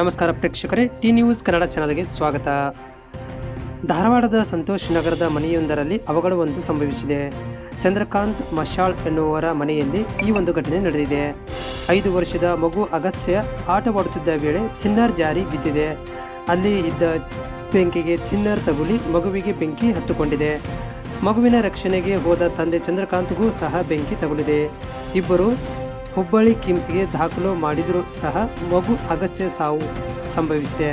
ನಮಸ್ಕಾರ ಪ್ರೇಕ್ಷಕರೇ, T news Kannada ಚಾನಲ್ಗೆ ಸ್ವಾಗತ. ಧಾರವಾಡದ ಸಂತೋಷ್ ನಗರದ ಮನೆಯೊಂದರಲ್ಲಿ ಅವಘಡವೊಂದು ಸಂಭವಿಸಿದೆ. ಚಂದ್ರಕಾಂತ್ ಮಶಾಳ್ ಎನ್ನುವರ ಮನೆಯಲ್ಲಿ ಈ ಒಂದು ಘಟನೆ ನಡೆದಿದೆ. ಐದು ವರ್ಷದ ಮಗು ಅಗತ್ಯ ಆಟವಾಡುತ್ತಿದ್ದ ವೇಳೆ ಥಿನ್ನರ್ ಜಾರಿ ಬಿದ್ದಿದೆ. ಅಲ್ಲಿ ಇದ್ದ ಬೆಂಕಿಗೆ ಥಿನ್ನರ್ ತಗುಲಿ ಮಗುವಿಗೆ ಬೆಂಕಿ ಹತ್ತುಕೊಂಡಿದೆ. ಮಗುವಿನ ರಕ್ಷಣೆಗೆ ಹೋದ ತಂದೆ ಚಂದ್ರಕಾಂತ್ಗೂ ಸಹ ಬೆಂಕಿ ತಗುಲಿದೆ. ಇಬ್ಬರು ಹುಬ್ಬಳ್ಳಿ ಕಿಮ್ಸ್ಗೆ ದಾಖಲು ಮಾಡಿದರೂ ಸಹ ಮಗು ಅಗತ್ಯ ಸಾವು ಸಂಭವಿಸಿದೆ.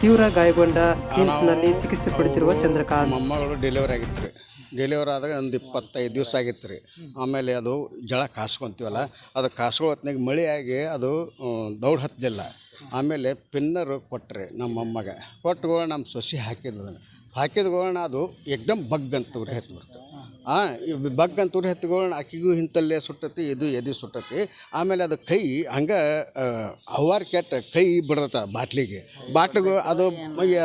ತೀವ್ರ ಗಾಯಗೊಂಡ ಕಿಮ್ಸ್ನಲ್ಲಿ ಚಿಕಿತ್ಸೆ ಪಡೆದಿರುವ ಚಂದ್ರಕಾಂತ್. ಮೊಮ್ಮಗಳು ಡೆಲಿವರಿ ಆಗಿತ್ತು ರೀ ಡೆಲಿವರಿ ಆದಾಗ ಒಂದು ಇಪ್ಪತ್ತೈದು ದಿವಸ ಆಗಿತ್ತು ರೀ ಆಮೇಲೆ ಅದು ಜಳ ಕಾಸ್ಕೊತೀವಲ್ಲ ಅದು ಕಾಸ್ಕೊ ಹೊತ್ನಾಗ ಆಗಿ ಅದು ದೌಡ್ ಹತ್ತಿಲ್ಲ ಆಮೇಲೆ ಪಿನ್ನರು ಕೊಟ್ಟರೆ ನಮ್ಮ ಮೊಮ್ಮಗ ಕೊಟ್ಟು ನಮ್ಮ ಸೊಸಿ ಹಾಕಿದ್ದು ಹಾಕಿದ್ಗೋಣ ಅದು ಎಕ್ದಮ್ ಬಗ್ ಅಂತ ಉರಿ ಹತ್ತಿ ಬಿಡ್ತು ಆ ಇವ್ ಬಗ್ ಅಂತ ಉರಿ ಹತ್ಗೋಣ ಅಕ್ಕಿಗೂ ಇಂತಲ್ಲೇ ಸುಟ್ಟತಿ, ಇದು ಎದೆ ಸುಟ್ಟತಿ. ಆಮೇಲೆ ಅದು ಕೈ ಹಂಗೆ ಹವಾರ್ ಕೆಟ್ಟ ಕೈ ಬಿಡತ್ತ ಬಾಟ್ಲಿಗೆ. ಬಾಟ್ಲಿಗೆ ಅದು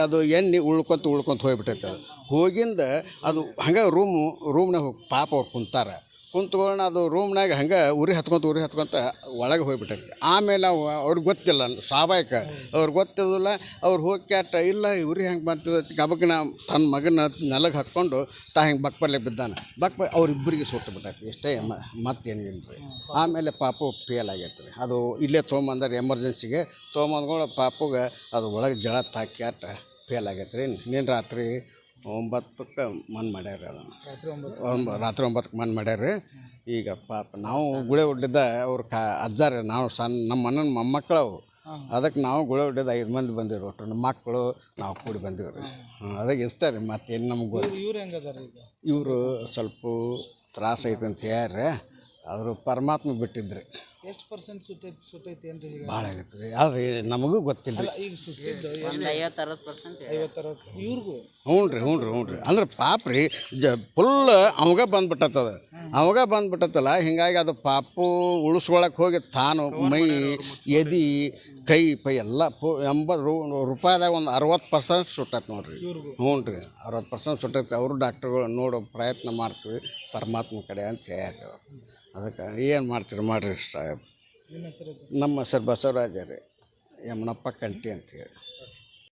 ಅದು ಎಣ್ಣೆ ಉಳ್ಕೊಂತ ಉಳ್ಕೊತ ಹೋಗ್ಬಿಟ್ಟೈತೆ ಅದು. ಹೋಗಿಂದ ಅದು ಹಂಗೆ ರೂಮು, ರೂಮ್ನಾಗ ಹೋಗಿ ಪಾಪ ಅವ್ರು ಕುಂತಾರ. ಕುಂತ್ಕೊಳ್ಳೋಣ, ಅದು ರೂಮ್ನಾಗ ಹಂಗೆ ಉರಿ ಹತ್ಕೊಂತ ಉರಿ ಹತ್ಕೊಂತ ಒಳಗೆ ಹೋಗ್ಬಿಟ್ಟೈತಿ. ಆಮೇಲೆ ನಾವು ಅವ್ರಿಗೆ ಗೊತ್ತಿಲ್ಲ, ಸ್ವಾಭಾವಿಕ. ಅವ್ರಿಗೆ ಗೊತ್ತಿರೋದಿಲ್ಲ, ಅವ್ರು ಹೋಗಿ ಕ್ಯಾಟ ಇಲ್ಲ ಉರಿ ಹೆಂಗೆ ಬಂತದ ನಾ ತನ್ನ ಮಗನ ನೆಲಗೆ ಹಾಕ್ಕೊಂಡು ತಾ ಹೆಂಗೆ ಬಕ್ಪರ್ಲೆ ಬಿದ್ದಾನೆ. ಬಕ್ಪ ಅವ್ರಿಬ್ಬರಿಗೆ ಸುಟ್ಟು ಬಿಟ್ಟೈತಿ ಇಷ್ಟೇ ಮ, ಮತ್ತೇನು ಇಲ್ಲ ರೀ. ಆಮೇಲೆ ಪಾಪು ಫೇಲ್ ಆಗೈತೆ ರೀ ಅದು ಇಲ್ಲೇ ತೊಗೊಂಬಂದಾರೆ, ಎಮರ್ಜೆನ್ಸಿಗೆ. ತೊಗೊಂಬಂದ್ಕೊಂಡು ಪಾಪುಗೆ ಅದು ಒಳಗೆ ಜಳ ತಾಕ್ಯಾಟ ಫೇಲ್ ಆಗೈತೆ ರೀ ನಿನ್ನ ರಾತ್ರಿ ಒಂಬತ್ತಕ್ಕೆ ಮನ್ ಮಾಡ್ಯಾರ ಅದನ್ನು ಒಂಬ ರಾತ್ರಿ ಒಂಬತ್ತಕ್ಕೆ ಮನ್ ಮಾಡ್ಯಾರ. ಈಗ ಪಾಪ ನಾವು ಗುಳೆ ಹೊಡ್ಡಿದ್ದ ಅವ್ರು ಕಾ ಅಜ್ಜಾರ ನಾವು ಸಣ್ಣ ನಮ್ಮ ಅಣ್ಣನ ಮೊಮ್ಮಕ್ಕಳು ಅವು. ಅದಕ್ಕೆ ನಾವು ಗುಳೆ ಹೊಡ್ಡಿದ ಐದು ಮಂದಿ ಬಂದಿವ್ರಿ. ಒಟ್ಟು ನಮ್ಮ ಮಕ್ಕಳು ನಾವು ಕೂಡಿ ಬಂದಿವ್ರಿ. ರೀ ಅದಕ್ಕೆ ಇಷ್ಟ ರೀ ಮತ್ತೇನು ನಮ್ಗೆ ಇವ್ರು ಈಗ? ಇವರು ಸ್ವಲ್ಪ ತ್ರಾಸ ಐತೆ ಅಂತ ಹೇಳ್ಯಾರ. ಅವರು ಪರಮಾತ್ಮ ಬಿಟ್ಟಿದ್ರಿ. ಎಷ್ಟು ಪರ್ಸೆಂಟ್ ಸುಟ್ಟ ಸುಟ್ಟೈತಿ ಏನ್ರಿ ಈಗ? ಭಾಳ ಆಗುತ್ತೆ ರೀ ಆದ್ರೆ ನಮಗೂ ಗೊತ್ತಿಲ್ಲ ರೀ ಈಗ ಸುಟ್ಟಿದ್ದು ಒಂದು ಐವತ್ತು ಅರವತ್ತು ಪರ್ಸೆಂಟ್ ಐವತ್ತರ ಇವ್ರಿಗೂ? ಹ್ಞೂ ರೀ ಹ್ಞೂ ರೀ ಹ್ಞೂ ರೀ ಅಂದ್ರೆ ಪಾಪ ರೀ ಜ ಫುಲ್ ಅವಾಗ ಬಂದ್ಬಿಟ್ಟತ್ತದ. ಅವಾಗ ಬಂದ್ಬಿಟ್ಟತ್ತಲ್ಲ ಹಿಂಗಾಗಿ ಅದು ಪಾಪು ಉಳಿಸ್ಕೊಳಕ್ಕೆ ಹೋಗಿ ತಾನು ಮೈ ಎದಿ ಕೈ ಪೈ ಎಲ್ಲ ಪು ಎಂಬತ್ತು ರೂ ರೂಪಾಯಿದಾಗ ಒಂದು ಅರವತ್ತು ಪರ್ಸೆಂಟ್ ಸುಟ್ಟತ್ ನೋಡ್ರಿ. ಹ್ಞೂ ರೀ ಅರವತ್ತು ಪರ್ಸೆಂಟ್ ಸುಟ್ಟೈತೆ. ಅವರು ಡಾಕ್ಟ್ರುಗಳು ನೋಡೋ ಪ್ರಯತ್ನ ಮಾಡ್ತೀವಿ. ಪರಮಾತ್ಮ ಕಡೆ ಅಂತ ಹೇಳ್ತೇವೆ. ಅದಕ್ಕೆ ಏನು ಮಾಡ್ತೀರಿ ಮಾಡಿರಿ ಸಾಹೇಬ್. ನಮ್ಮ ಹೆಸರು ಬಸವರಾಜ ರೀ. ಯಮನಪ್ಪ ಕಂಟಿ ಅಂತೇಳಿ.